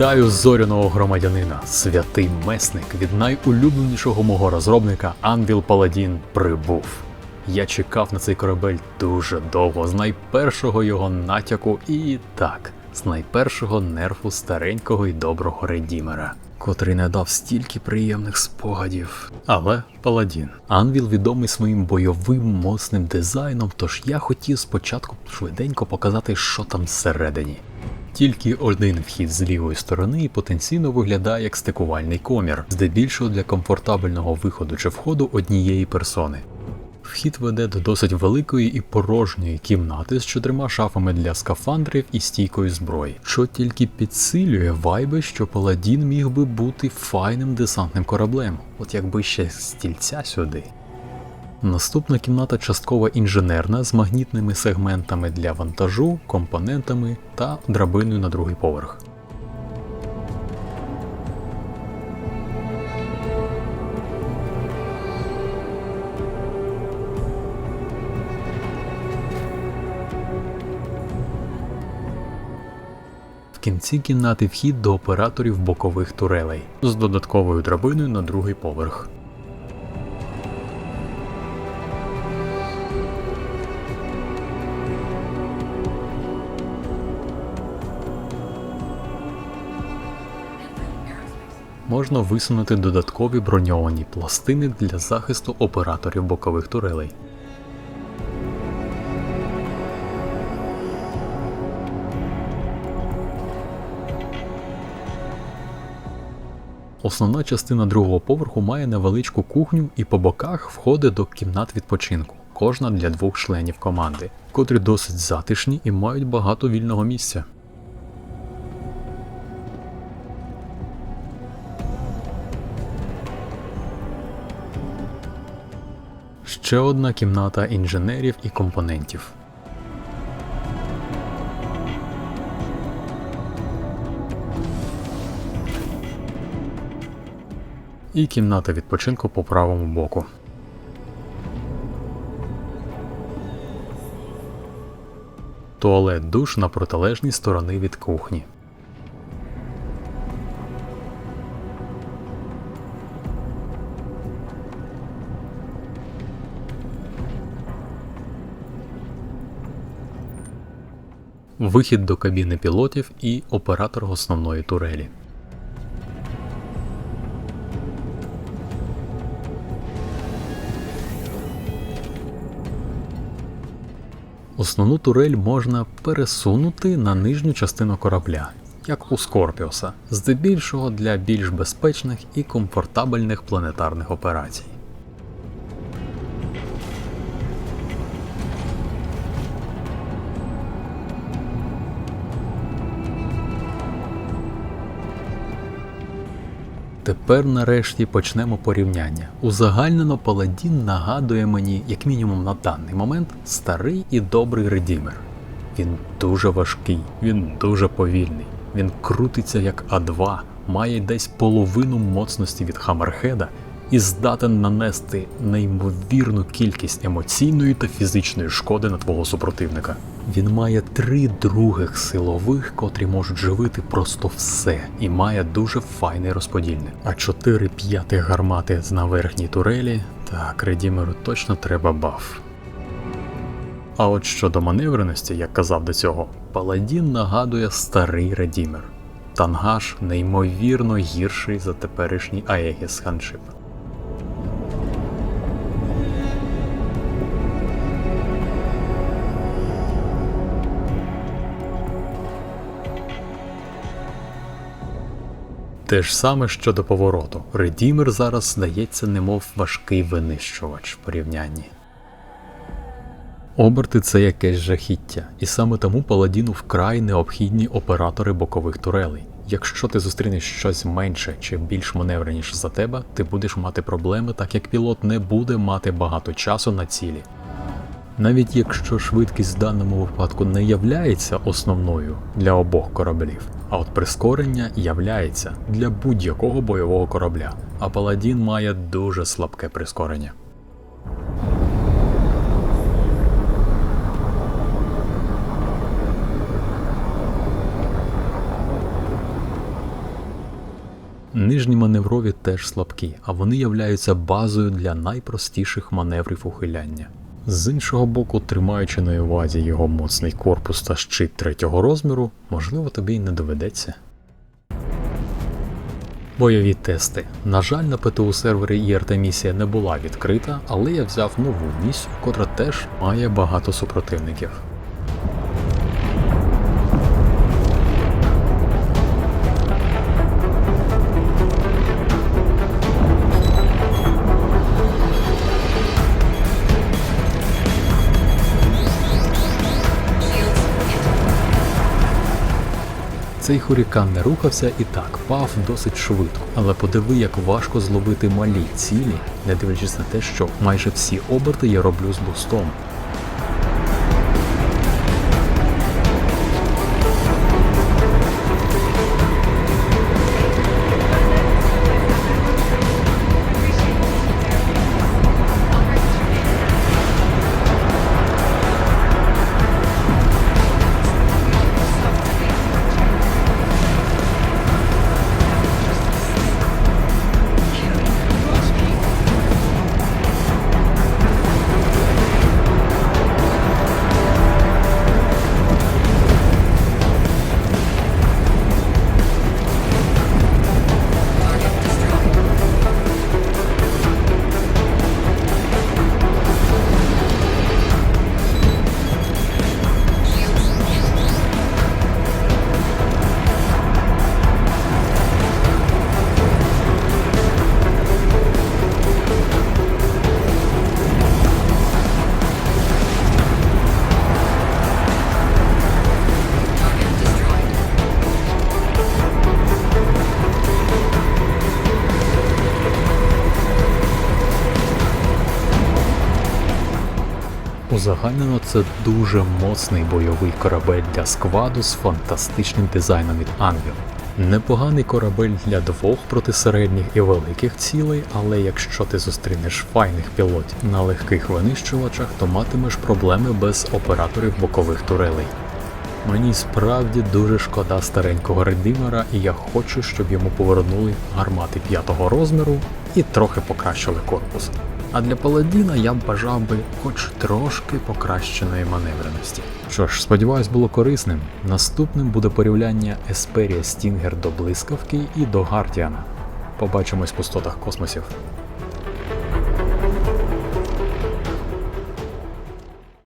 Вітаю зоряного громадянина, святий месник від найулюбленішого мого розробника Anvil Paladin прибув. Я чекав на цей корабель дуже довго, з найпершого його натяку і так, з найпершого нерфу старенького і доброго редімера, котрий не дав стільки приємних спогадів. Але Паладін. Анвіл відомий своїм бойовим моцним дизайном, тож я хотів спочатку швиденько показати, що там всередині. Тільки один вхід з лівої сторони і потенційно виглядає як стикувальний комір, здебільшого для комфортабельного виходу чи входу однієї персони. Вхід веде до досить великої і порожньої кімнати з чотирма шафами для скафандрів і стійкою зброї, що тільки підсилює вайби, що паладін міг би бути файним десантним кораблем, от якби ще стільця сюди. Наступна кімната частково інженерна з магнітними сегментами для вантажу, компонентами та драбиною на другий поверх. В кінці кімнати вхід до операторів бокових турелей з додатковою драбиною на другий поверх. Можна висунути додаткові броньовані пластини для захисту операторів бокових турелей. Основна частина другого поверху має невеличку кухню і по боках входи до кімнат відпочинку, кожна для двох членів команди, котрі досить затишні і мають багато вільного місця. Ще одна кімната інженерів і компонентів. І кімната відпочинку по правому боку. Туалет душ на протилежній сторони від кухні. Вихід до кабіни пілотів і оператор основної турелі. Основну турель можна пересунути на нижню частину корабля, як у Скорпіуса, здебільшого для більш безпечних і комфортабельних планетарних операцій. Тепер нарешті почнемо порівняння. Узагальнено Паладін нагадує мені, як мінімум на даний момент, старий і добрий редімер. Він дуже важкий, він дуже повільний, він крутиться як А2, має десь половину моцності від Хаммерхеда і здатен нанести неймовірну кількість емоційної та фізичної шкоди на твого супротивника. Він має три других силових, котрі можуть живити просто все, і має дуже файний розподільник. А чотири п'ятих гармати на верхній турелі, так, редімеру точно треба баф. А от щодо маневреності, як казав до цього, Паладін нагадує старий редімер. Тангаш неймовірно гірший за теперішній Аегіс Ханшип. Те ж саме щодо повороту. Редімер зараз здається, немов важкий винищувач в порівнянні. Оберти це якесь жахіття, і саме тому паладіну вкрай необхідні оператори бокових турелей. Якщо ти зустрінеш щось менше чи більш маневреніше за тебе, ти будеш мати проблеми, так як пілот не буде мати багато часу на цілі. Навіть якщо швидкість в даному випадку не являється основною для обох кораблів, а от прискорення являється для будь-якого бойового корабля, а Паладін має дуже слабке прискорення. Нижні маневрові теж слабкі, а вони являються базою для найпростіших маневрів ухиляння. З іншого боку, тримаючи на увазі його моцний корпус та щит третього розміру, можливо тобі й не доведеться. Бойові тести. На жаль, на ПТУ сервері ІРТ місія не була відкрита, але я взяв нову місію, котра теж має багато супротивників. Цей хурікан не рухався і так пав досить швидко, але подиви, як важко зловити малі цілі, не дивлячись на те, що майже всі оберти я роблю з бустом. Узагальнено це дуже моцний бойовий корабель для скваду з фантастичним дизайном від Anvil. Непоганий корабель для двох проти середніх і великих цілей, але якщо ти зустрінеш файних пілотів на легких винищувачах, то матимеш проблеми без операторів бокових турелей. Мені справді дуже шкода старенького редимера, і я хочу, щоб йому повернули гармати п'ятого розміру і трохи покращили корпус. А для паладіна я б бажав би хоч трошки покращеної маневреності. Що ж, сподіваюсь, було корисним. Наступним буде порівняння Есперія Стінгер до блискавки і до Гардіана. Побачимось в пустотах космосів.